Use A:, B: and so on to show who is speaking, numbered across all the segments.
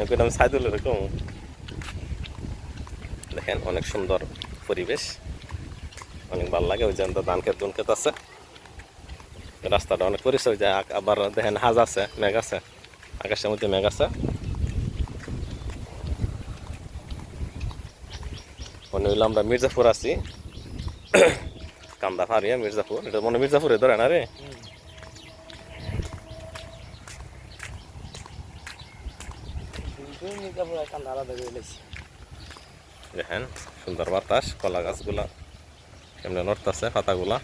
A: আমি সাইদুল এরকম। দেখেন, অনেক সুন্দর পরিবেশ। অনেক ভালো লাগে, ওই জন্য ধান ক্ষেত দুন ক্ষেত আছে। রাস্তাটা অনেক পরিষ্কার যায় আবার দেখেন হাজ আছে, মেঘ আছে, আকাশের মধ্যে মেঘ আছে। মনে হইল আমরা মির্জাপুর আছি। কান্দা ফারিয়া মির্জাপুর, এটা মনে মির্জাপুরে ধরে না রে? দেখেন সুন্দর বাতাস কলা গাছগুলা কেমনে নড়তেছে পাতাগুলা।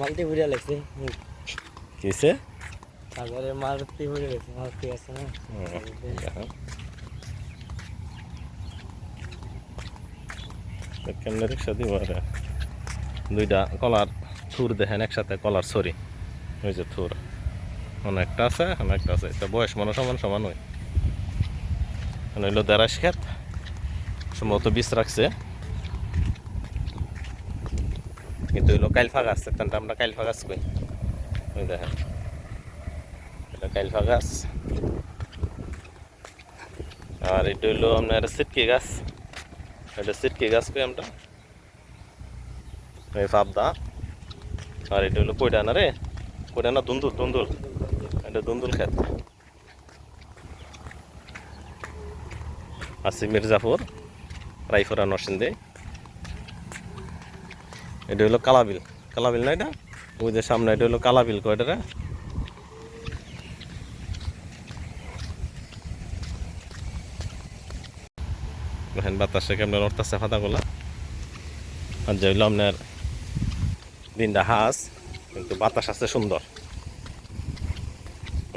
B: মালতি ঘুরে লাগছে
A: কিসে
B: সাগরে মালতি ঘুরে লাগছে মালতি আছে না
A: হুম, দেখেন। তো কেমনে রিক্সা দিব দুইটা কলার থুর দেখেন, একসাথে কলার ছড়ি। ওই যে থুর। অনেকটা আছে অনেকটা আছে। এটা বয়স মনে সমান সমান হয় এখানে হইল দেড়াইশ খেত। সম্ভবত বীজ রাখছে। কিন্তু হইল কাইলফা গাছ একটা আমরা কাইলফা গাছ কই? ওই দেখেন। এটা কাইলফা গাছ আর এটা হইল আপনার সিটকি গাছ। এটা সিটকি গাছ কই আমরা এই ফাবদা। আর এটা হলো কইডা না রে? কইডা না দুন্দুল দুন্দুল। এটা দুন্দুল ক্ষেত আছি মির্জাপুর রাইফরা নরসিংদী। এটা হলো কালাবিল। কালাবিল না এটা? ওই যে সামনে এটা হলো কালাবিল কয়টা দেখেন বাতাসে কেমন নড়তেছে ফাতাগুলা আর যে আপনার দিনটা হাঁস, কিন্তু বাতাস আছে সুন্দর।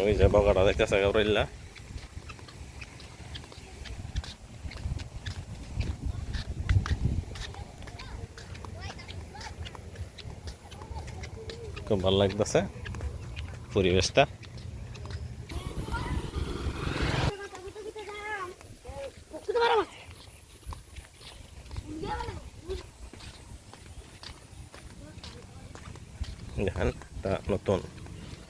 A: ওই যে বগাটা দেখতেছে রইলা খুব ভালো লাগতেছে পরিবেশটা। দেখেন, এটা নতুন।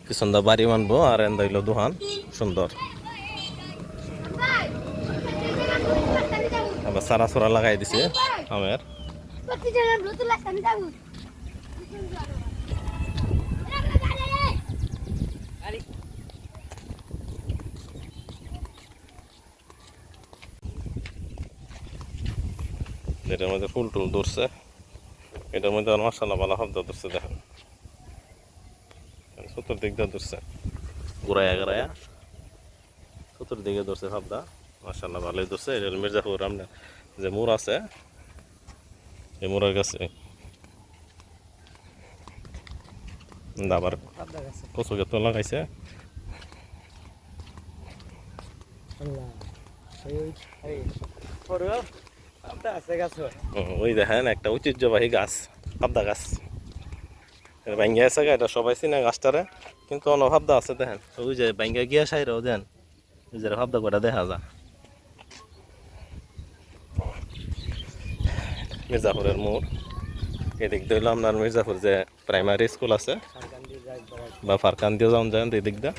A: পিছন দা বাড়ি মানবো আর এন্দা হইল দোহান, সুন্দর। আবার সারা সোরা লাগাই দিছে, আমের। এটার মধ্যে ফুল টুল ধরছে এটার মধ্যে আর মশালা ভালো শব্দ ধরছে দেখেন চতুর্দিক দিয়ে ধরছে ঘুরাইয়া ঘুরাইয়া চতুর্দিকে ধরছে ভাবদা মাসাল্লাহ ভালোই ধরছে এটা মির্জাপুর আপনার যে মোর আছে এই মোড়ের কাছে আবার কচু ক্ষেত লাগাইছে
B: গাছ
A: হুম, ওই দেখেন একটা ঐতিহ্যবাহী গাছ পাবদা গাছ। ব্যাঙ্গা আছে এটা সবাই চিনে গাছটারে কিন্তু অন্য ভাবদা আছে দেখেন। ওই যে ব্যাঙ্গা গিয়া সাইরেও দেন ওই যে ভাবদা কটা দেখা যা মির্জাপুরের মোড়। এদিক দিয়ে আপনার মির্জাপুর যে প্রাইমারি স্কুল আছে বা ফারকান দিয়ে যাওয়া যায় এদিক দিয়ে।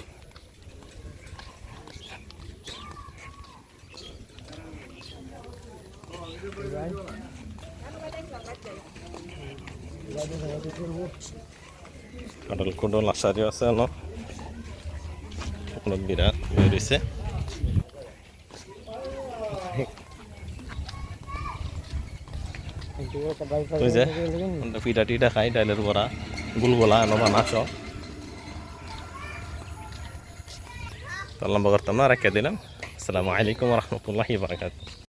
A: কাডল কুডল আশারিও আছে অলপ অলপ বিরাট বেরিয়েছে পিঠা টিঠা খাই ডাইলের বড়া গুলগোলা এনো বানা সব তো লম্বা করতাম না রেখে দিলাম আসসালামু আলাইকুম রহমতুল্লাহি বারকাত